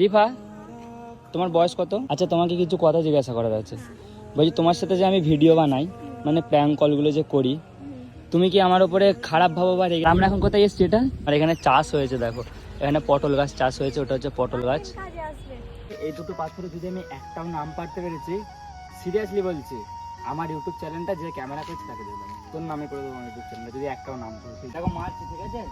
রিফা, তোমার বয়স কত? আচ্ছা তোমাকে কিছু কথা জিজ্ঞাসা করার আছে। বলছি, তোমার সাথে যে আমি ভিডিও বানাই মানে প্র্যাঙ্ক কলগুলো যে করি, তুমি কি আমার উপরে খারাপ ভাবো বা আমরা এখন কোথায় এসছি এটা? আর এখানে চাষ হয়েছে, দেখো। এখানে পটল গাছ চাষ হয়েছে, ওটা হচ্ছে পটল গাছ। এই দুটো পাথরে যদি আমি একটাও নাম পারতে পেরেছি সিরিয়াসলি বলছি, আমার ইউটিউব চ্যানেলটা যে ক্যামেরা করছে, তাকে দেবো। তোর নামে করে দেবো আমার ইউটিউব চ্যানেলে যদি একটাও নাম করেছি দেখো, মারছি, ঠিক আছে?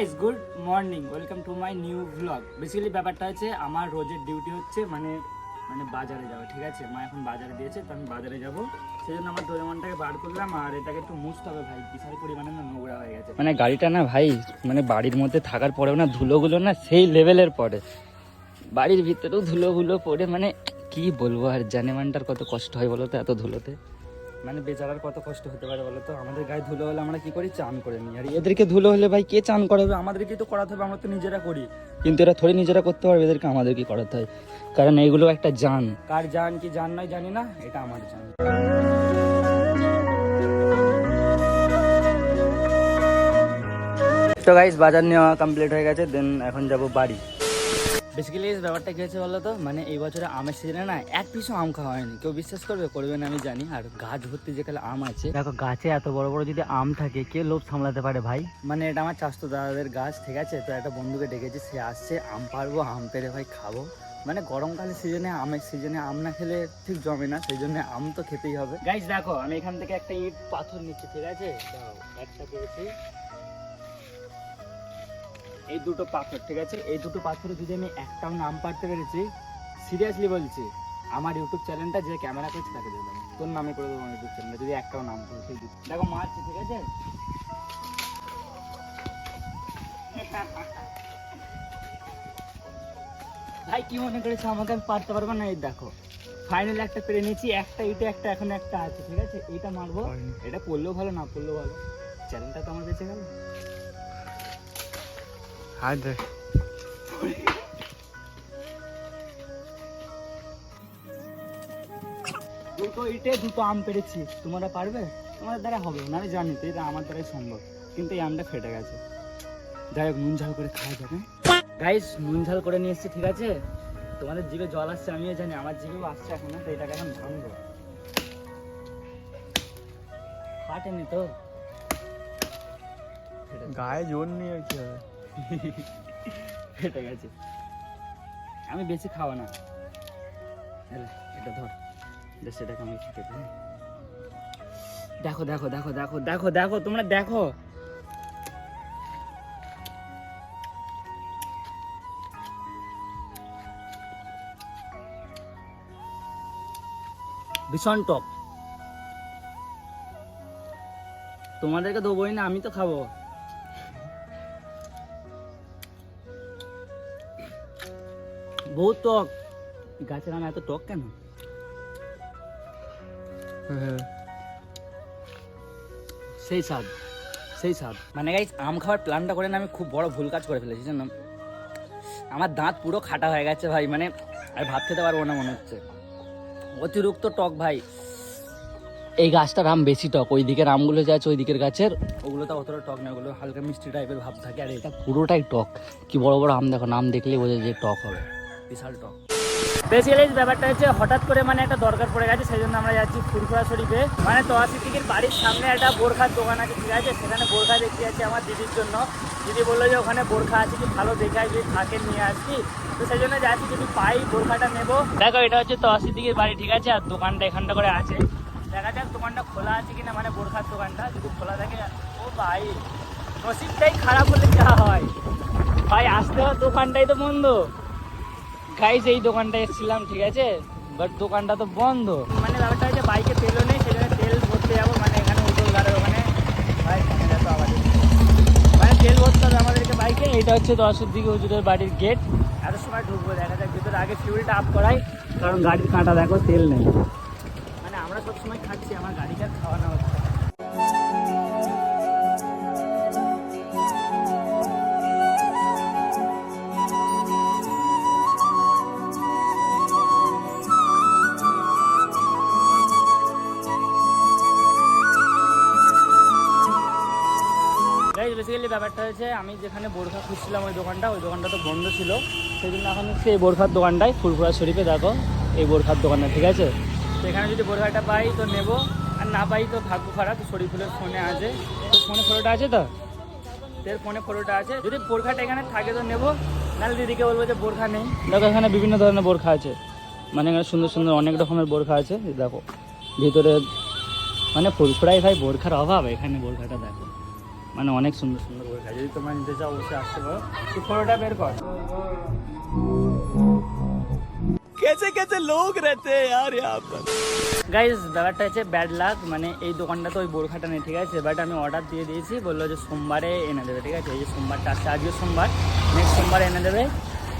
So guys good morning welcome to my new blog basically ব্যাপারটা হচ্ছে আমার রোজের ডিউটি হচ্ছে মানে মানে বাজারে যাওয়া, ঠিক আছে? মা এখন বাজারে দিয়েছে, তো আমি বাজারে যাব। সেই জন্য আমার ডোরেমনটাকে বার করলাম আর এটাকে একটু মুছতে হবে ভাই। বিশাল পরিমাণে না নোংরা হয়ে গেছে। মানে গাড়িটা না ভাই মানে বাড়ির মধ্যে থাকার পরেও না ধুলোগুলো না সেই লেভেলের পরে বাড়ির ভিতরেও ধুলোগুলো পড়ে মানে কি বলব আর জানেমানটার কত কষ্ট হয় বলো তো এত ধুলোতে? মানে বেচারার কত কষ্ট হতে পারে বলো তো? আমাদের গায়ে ধুলো হলে আমরা কি করি? চান করে নিই। আর এদেরকে ধুলো হলে ভাই কে চান করাবে? আমাদেরকে তো করাতে হবে, আমরা তো নিজেরা করি। কিন্তু এরা থোড়ি নিজেরা করতে পারবে, এদেরকে আমাদেরকে করাতে হয়। কারণ এইগুলো একটা জান কার জান কি জান নয় জানি না, এটা আমার জান তো গাইস বাজার নেওয়া কমপ্লিট হয়ে গেছে দেন এখন যাব বাড়ি। বেসিক্যালি ব্যাপারটা কি হয়েছে বলো তো মানে এই বছরে আমের সিজনে না এক পিসও আম খাওয়া হয়নি। কেউ বিশ্বাস করবে? করবে না আমি জানি। আর গাছ ভর্তি যে কালে আম আছে। দেখো গাছে এত বড় বড় যদি আম থাকে কে লোভ সামলাতে পারে ভাই? মানে এটা আমার চাষতো দাদাদের গাছ ঠিক আছে? তো একটা বন্ধুকে ডেকেছি সে আসছে আম পারব আম পেরে ভাই খাব। মানে গরমকালের সিজনে আমের সিজনে আম না খেলে ঠিক জমে না সেই জন্য আম তো খেতেই হবে। গাইজ দেখো আমি এখান থেকে একটা ইট পাথর নিচ্ছি ঠিক আছে? একটা পেয়েছি এই দুটো পাথর ঠিক আছে? এই দুটো পাথরে যদি আমি একটাও নাম পারতে পেরেছি সিরিয়াসলি বলছি আমার ইউটিউব চ্যানেলটা যে ক্যামেরা করছে তাকে দিয়ে দেবো। তোর নামে করে দেবো ইউটিউব চ্যানেলে যদি একটাও নাম করেছি দেখো মারছি ঠিক আছে? ভাই কি মনে করেছে আমাকে? আমি পারতে পারব না? এই দেখো ফাইনাল একটা পেরে নিয়েছি একটা ইটে একটা এখন একটা আছে ঠিক আছে? এইটা মারবো এটা পড়লেও ভালো না পড়লেও ভালো। চ্যানেলটা তো আমার বেঁচে গেল। দুটো ইটে দুটো আম পেরেছি। তোমরা পারবে? তোমাদের দ্বারা হবে না জানি তো এটা আমার দ্বারাই সম্ভব। কিন্তু এই আমটা ফেটে গেছে। যাই হোক নুন ঝাল করে খাওয়া যাবে। গাইস নুন ঝাল করে নিয়ে এসছি ঠিক আছে? তোমাদের জিভে জল আসছে আমিও জানি আমার জিভেও আসছে এখন তো এটাকে এখন ভাঙবো। ফাটেনি তো। গায়ে জোর নিয়ে কি হবে? ফেটে গেছে আমি বেশি খাওয়া না। এটা ধর। সেটাকে আমি খেতে দেখো দেখো দেখো দেখো দেখো দেখো, তোমরা দেখো। ভীষণ টক তোমাদেরকে দেবোই না, আমি তো খাব। বহুত টক গাছের আম এত টক কেন? সেই স্বাদ সেই স্বাদ। মানে গাইস আম খাওয়ার প্ল্যানটা করে না আমি খুব বড় ভুল কাজ করে ফেলেছি জানো? আমার দাঁত পুরো খাটা হয়ে গেছে ভাই মানে আর ভাত খেতে পারব না মনে হচ্ছে। অতিরিক্ত টক ভাই। এই গাছটার আম বেশি টক ওই দিকের আমগুলো যা আছে ওই দিকের গাছের ওগুলো তো অতটা টক না ওগুলো হালকা মিষ্টি টাইপের ভাব থাকে আর এটা পুরোটাই টক কি বড় বড় আম দেখো নাম দেখলেই বোঝা যায় যে টক হবে। বিশাল টক বেসিক্যালি ব্যাপারটা হচ্ছে হঠাৎ করে মানে একটা দরকার পড়ে গেছে, সেই জন্য আমরা যাচ্ছি ফুরফুরা শরীফে। মানে টিকির বাড়ির সামনে একটা বোরখার দোকান আছে, ঠিক আছে? সেখানে বোরখা দেখতে যাচ্ছি আমার দিদির জন্য। দিদি বলল যে ওখানে বোরখা আছে, কি ভালো দেখে যদি থাকে নিয়ে আসছি তো সেই জন্য যাচ্ছি, যদি পাই বোরখাটা নেব। দেখো, এটা হচ্ছে টিকির বাড়ি, ঠিক আছে? আর দোকানটা এখানটা করে আছে। দেখা যাক দোকানটা খোলা আছে কিনা মানে বোরখার দোকানটা যদি খোলা থাকে। ও ভাই, নসিবটাই খারাপ হলে যা হয়। ভাই, আসতে হয় দোকানটাই তো বন্ধ। গাইস এই দোকানটা এসেছিলাম ঠিক আছে? বাট দোকানটা তো বন্ধ। মানে ব্যাপারটা হচ্ছে বাইকে তেলও নেই জন্য তেল ভরতে যাব মানে এখানে উদল গাড়ের ওখানে মানে তেল ভরতে হবে আমাদেরকে বাইকে এটা হচ্ছে দশের দিকে হুজুরের বাড়ির গেট এত সময় ঢুকবো দেখা যাক ভিতরে আগে ফিউলটা আপ করাই। কারণ গাড়ির কাঁটা দেখো তেল নেই। মানে আমরা সবসময় খাচ্ছি আমার গাড়িটা খাওয়ানো হচ্ছে। বেসিক্যালি ব্যাপারটা হয়েছে, আমি যেখানে বোরখা খুঁজছিলাম ওই দোকানটা ওই দোকানটা তো বন্ধ ছিল। সেই জন্য এখন এই বোরখার দোকানটায় ফুলপুরা শরীফে দেখো, এই বোরখার দোকানটা ঠিক আছে? তো এখানে যদি বোরখাটা পাই তো নেব, আর না পাই তো ভাগ্য খারাপ শরীফুলের ফোনে আছে। তো ফোনে ফটোটা আছে তো? তোর ফোনে ফটোটা আছে। যদি বোরখাটা এখানে থাকে তো নেব, নাহলে দিদিকে বলব যে বোরখা নেই। দেখো, এখানে বিভিন্ন ধরনের বোরখা আছে। মানে এখানে সুন্দর সুন্দর অনেক রকমের বোরখা আছে, দেখো। ভিতরে মানে ফুলফুরাই ভাই বোরখার অভাব, এখানে বোরখাটা দেখো। মানে অনেক সুন্দর সুন্দর করে যদি তোমার নিতে চাও অবশ্যই আসতে পারো। তুই ফটোটা বের কর। ব্যাপারটা হচ্ছে ব্যাড লাক মানে এই দোকানটা তো ওই বোরখাটা নেই ঠিক আছে? আমি অর্ডার দিয়ে দিয়েছি বলল যে সোমবারে এনে দেবে ঠিক আছে? এই যে সোমবারটা আজকে সোমবার নেক্সট সোমবারে এনে দেবে।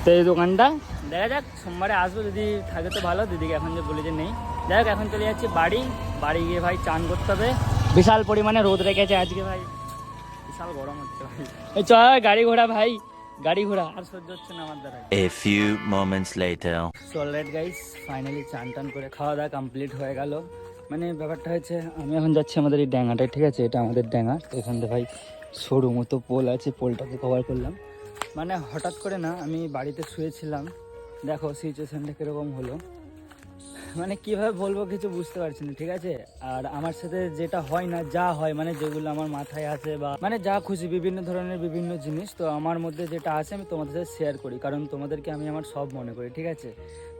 তো এই দোকানটা দেখা যাক সোমবারে আসব দিদি থাকে তো ভালো দিদিকে এখন যে বলে যে নেই। যাই এখন চলে যাচ্ছি বাড়ি। বাড়ি গিয়ে ভাই চান করতে হবে। বিশাল পরিমাণে রোদ রেখেছে আজকে ভাই। বিশাল গরম হচ্ছে ভাই। এই চল গাড়ি ঘোড়া ভাই গাড়ি ঘোড়া। আর সহ্য হচ্ছে না আমার দ্বারা। A few moments later. Alright guys finally চান টান করে খাওয়া দাওয়া কমপ্লিট হয়ে গেল। মানে ব্যাপারটা হচ্ছে আমি এখন যাচ্ছি আমাদের এই ড্যাঙাটায় ঠিক আছে? এটা আমাদের ড্যাঙা তো এখান থেকে ভাই সরু মতো পোল আছে পোলটাকে কভার করলাম। মানে হঠাৎ করে না আমি বাড়িতে শুয়েছিলাম। দেখো সিচুয়েশনটা কীরকম হলো। মানে কীভাবে বলব কিছু বুঝতে পারছি না, ঠিক আছে? আর আমার সাথে যেটা হয় না, যা হয় মানে যেগুলো আমার মাথায় আছে বা মানে যা খুশি, বিভিন্ন ধরনের বিভিন্ন জিনিস, তো আমার মধ্যে যেটা আছে আমি তোমাদের সাথে শেয়ার করি। কারণ তোমাদেরকে আমি আমার সব মনে করি, ঠিক আছে?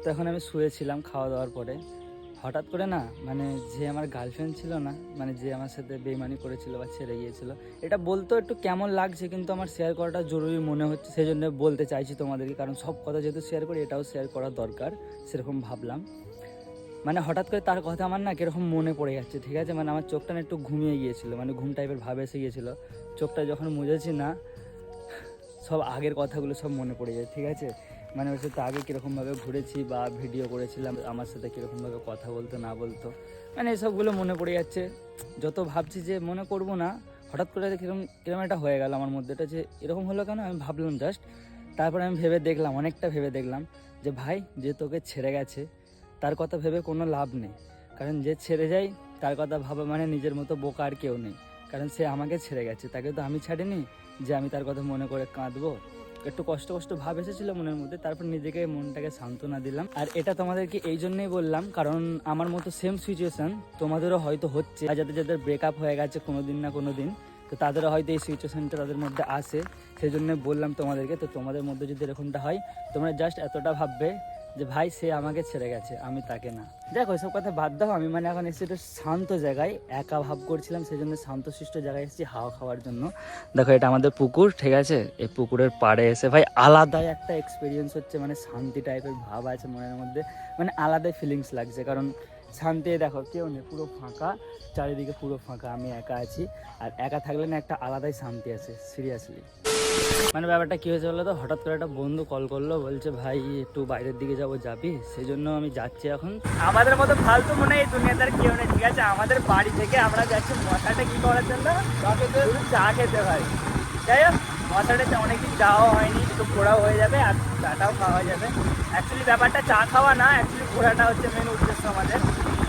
তো এখন আমি শুয়েছিলাম খাওয়া দাওয়ার পরে। হঠাৎ করে না মানে যে আমার গার্লফ্রেন্ড ছিল না মানে যে আমার সাথে বেইমানি করেছিল বা ছেড়ে গিয়েছিল, এটা বলতেও একটু কেমন লাগছে, কিন্তু আমার শেয়ার করাটা জরুরি মনে হচ্ছে সেই জন্য বলতে চাইছি তোমাদেরকে, কারণ সব কথা যেহেতু শেয়ার করি, এটাও শেয়ার করা দরকার, সেরকম ভাবলাম। মানে হঠাৎ করে তার কথা আমার না কীরকম মনে পড়ে যাচ্ছে, ঠিক আছে? মানে আমার চোখটা না একটু ঘুমিয়ে গিয়েছিল মানে ঘুম টাইপের ভাব এসে গিয়েছিল। চোখটা যখন মুজেছি না, সব আগের কথাগুলো সব মনে পড়ে যায়, ঠিক আছে? মানে ওর সাথে আগে কীরকমভাবে ঘুরেছি বা ভিডিও করেছিলাম, আমার সাথে কীরকমভাবে কথা বলতো, না বলতো মানে এসবগুলো মনে পড়ে যাচ্ছে। যত ভাবছি যে মনে করব না, হঠাৎ করে কীরকম কীরকম একটা হয়ে গেল আমার মধ্যে এটা যে এরকম হলো কেন? আমি ভাবলাম জাস্ট তারপরে আমি ভেবে দেখলাম, অনেকটা ভেবে দেখলাম যে ভাই, যে তোকে ছেড়ে গেছে তার কথা ভেবে কোনো লাভ নেই। কারণ যে ছেড়ে যায়, তার কথা ভাবা মানে নিজের মতো বোকা আর কেউ নেই। কারণ সে আমাকে ছেড়ে গেছে। তাকে তো আমি ছাড়িনি যে আমি তার কথা মনে করে কাঁদবো। একটু কষ্ট কষ্ট ভাব এসেছিল মনের মধ্যে, তারপর নিজেকে মনটাকে সান্ত্বনা দিলাম। আর এটা তোমাদেরকে এই জন্যই বললাম, কারণ আমার মতো সেম সিচুয়েশন তোমাদেরও হয়তো হচ্ছে। আর যাদের যাদের ব্রেকআপ হয়ে গেছে কোনো দিন না কোনো দিন তো তাদেরও হয়তো এই সিচুয়েশনটা তাদের মধ্যে আসে সেই জন্য বললাম তোমাদেরকে, তো তোমাদের মধ্যে যদি এরকমটা হয়, তোমরা জাস্ট এতটা ভাববে যে ভাই সে আমাকে ছেড়ে গেছে, আমি তাকে না। দেখো এসব কথা বাদ দাও, আমি মানে এখন এসেছি একটু শান্ত জায়গায়, একা ভাব করছিলাম সেই জন্য শান্তশিষ্ট জায়গায় এসেছি হাওয়া খাওয়ার জন্য। দেখো, এটা আমাদের পুকুর, ঠিক আছে? এই পুকুরের পাড়ে এসে, ভাই, আলাদাই একটা এক্সপিরিয়েন্স হচ্ছে মানে শান্তি টাইপের ভাব আছে মনের মধ্যে মানে আলাদাই ফিলিংস লাগছে। কারণ শান্তি, দেখো, কেউ নেই, পুরো ফাঁকা, চারিদিকে পুরো ফাঁকা, আমি একা আছি, আর একা থাকলে না একটা আলাদাই শান্তি আছে সিরিয়াসলি মানে ব্যাপারটা কী হয়েছে বলো তো হঠাৎ করে একটা বন্ধু কল করল বলছে ভাই একটু বাইরের দিকে যাব যাবি? সেই জন্য আমি যাচ্ছি এখন। আমাদের মতো ফালতু মনে হয় এই দুনিয়াতে আর কেউ নেই ঠিক আছে? আমাদের বাড়ি থেকে আমরা যাচ্ছি মশাটা কি করার জন্য? চা খেতে। ভাই যাই হোক মশাটাতে অনেকদিন যাওয়া হয়নি একটু ঘোরাও হয়ে যাবে আর চাটাও খাওয়া যাবে। অ্যাকচুয়ালি ব্যাপারটা চা খাওয়া না অ্যাকচুয়ালি ঘোরাটা হচ্ছে মেন উদ্দেশ্য আমাদের।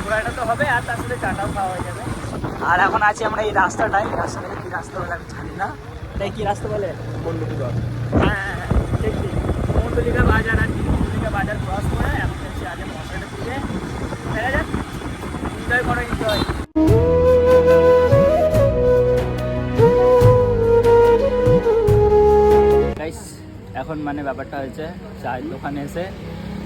ঘোরাটা তো হবে আর তার সাথে চাটাও খাওয়া হয়ে যাবে। আর এখন আছি আমরা এই রাস্তাটাই রাস্তাটা কি রাস্তা বলে আমি জানি না। তাই কি রাস্তা বলে? মন্ডলিকা হ্যাঁ ঠিক ঠিক। মন্ডলিকা বাজার আর কি। মন্ডলিকা বাজার ক্রস করে এখন যাচ্ছি আগে মশলাটা দিয়ে দেখা যাক। এনজয় করো এনজয় এখন মানে ব্যাপারটা হয়েছে চায়ের দোকানে এসে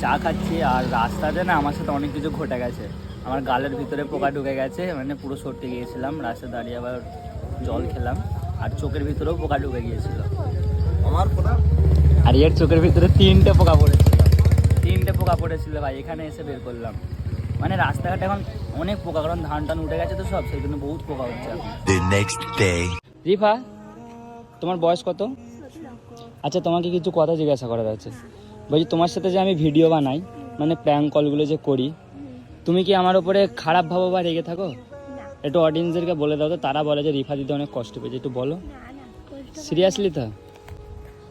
চা খাচ্ছি আর রাস্তাতে না আমার সাথে অনেক কিছু ঘটে গেছে। আমার গালের ভিতরে পোকা ঢুকে গেছে মানে পুরো সরতে গিয়েছিলাম রাস্তায় দাঁড়িয়ে আবার জল খেলাম। আর চোখের ভিতরেও পোকা ঢুকে গিয়েছিল। আমার আর এর চোখের ভিতরে তিনটে পোকা পড়েছিল। তিনটে পোকা পড়েছিল ভাই এখানে এসে বের করলাম। মানে রাস্তাঘাট এখন অনেক পোকা কারণ ধান টান উঠে গেছে তো সব সেই জন্য বহুত পোকা হচ্ছে রিফা তোমার বয়স কত? আচ্ছা তোমাকে কিছু কথা জিজ্ঞাসা করার আছে। বলছি তোমার সাথে যে আমি ভিডিও বানাই মানে প্র্যাঙ্ক কলগুলো যে করি তুমি কি আমার উপরে খারাপ ভাবো বা রেগে থাকো? একটু অডিয়েন্সদেরকে বলে দাও তো তারা বলে যে রিফা দিদি অনেক কষ্ট পেয়েছে একটু বলো। সিরিয়াসলি তো?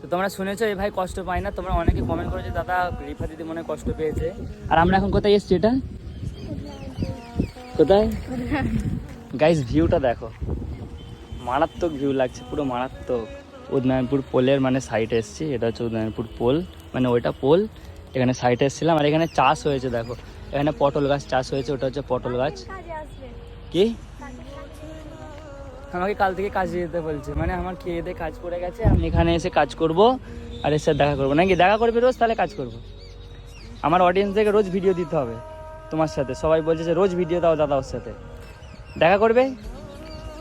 তো তোমরা শুনেছো এই ভাই কষ্ট পায় না তোমরা অনেকে কমেন্ট করেছ দাদা রিফা দিদি মনে কষ্ট পেয়েছে। আর আমরা এখন কোথায় এসছি এটা? কোথায়? গাইস ভিউটা দেখো। মারাত্মক ভিউ লাগছে পুরো মারাত্মক। উদয়নপুর পোলের মানে সাইটে এসেছি এটা হচ্ছে উদয়নপুর পোল মানে ওইটা পোল। এখানে সাইটে এসেছিলাম আর এখানে চাষ হয়েছে দেখো। এখানে পটল গাছ চাষ হয়েছে ওটা হচ্ছে পটল গাছ। কি? আমাকে কাল থেকে কাজে যেতে বলছে। মানে আমার খেয়ে দিয়ে কাজ করে গেছে, আমি এখানে এসে কাজ করব আর এসে দেখা করব। নাকি দেখা করবে রোজ, তাহলে কাজ করব। আমার অডিয়েন্স থেকে রোজ ভিডিও দিতে হবে তোমার সাথে। সবাই বলছে যে রোজ ভিডিও দাও দাদা ওর সাথে। দেখা করবে?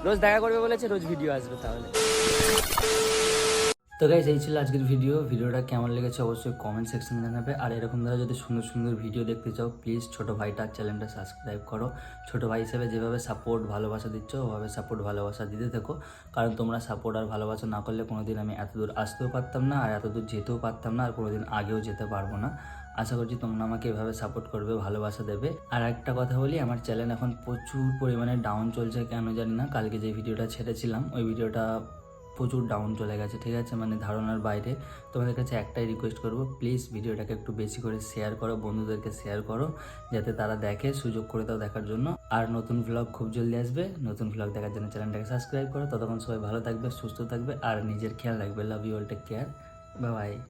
রোজ দেখা করবে বলেছে, রোজ ভিডিও আসবে তাহলে। তো গাইজ এই ছিল আজকের ভিডিও ভিডিওটা কেমন লেগেছে অবশ্যই কমেন্ট সেকশনে জানাবে। আর এরকম ধরো যদি সুন্দর সুন্দর ভিডিও দেখতে চাও প্লিজ ছোটো ভাইটার চ্যানেলটা সাবস্ক্রাইব করো। ছোটো ভাই হিসেবে যেভাবে সাপোর্ট ভালোবাসা দিচ্ছ, ওভাবে সাপোর্ট ভালোবাসা দিতে থেকো। কারণ তোমরা সাপোর্ট আর ভালোবাসা না করলে কোনোদিন আমি এত দূর আসতেও পারতাম না, আর এত দূর যেতেও পারতাম না, আর কোনো দিন আগেও যেতে পারব না। আশা করছি তোমরা আমাকে এভাবে সাপোর্ট করবে, ভালোবাসা দেবে। আর একটা কথা বলি, আমার চ্যানেল এখন প্রচুর পরিমাণে ডাউন চলছে, কেন জানি না। কালকে যে ভিডিওটা ছেড়েছিলাম, ওই ভিডিওটা প্রচুর ডাউন চলে গেছে, ঠিক আছে? মানে ধারণার বাইরে। তোমাদের কাছে একটাই রিকোয়েস্ট করব প্লিজ ভিডিওটাকে একটু বেশি করে শেয়ার করো, বন্ধুদেরকে শেয়ার করো, যাতে তারা দেখে, সুযোগ করে দাও দেখার জন্য। আর নতুন ব্লগ খুব জলদি আসবে, নতুন ব্লগ দেখার জন্য চ্যানেলটাকে সাবস্ক্রাইব করো। ততক্ষণ সবাই ভালো থাকবে, সুস্থ থাকবে, আর নিজের খেয়াল রাখবে। Love you all take care bye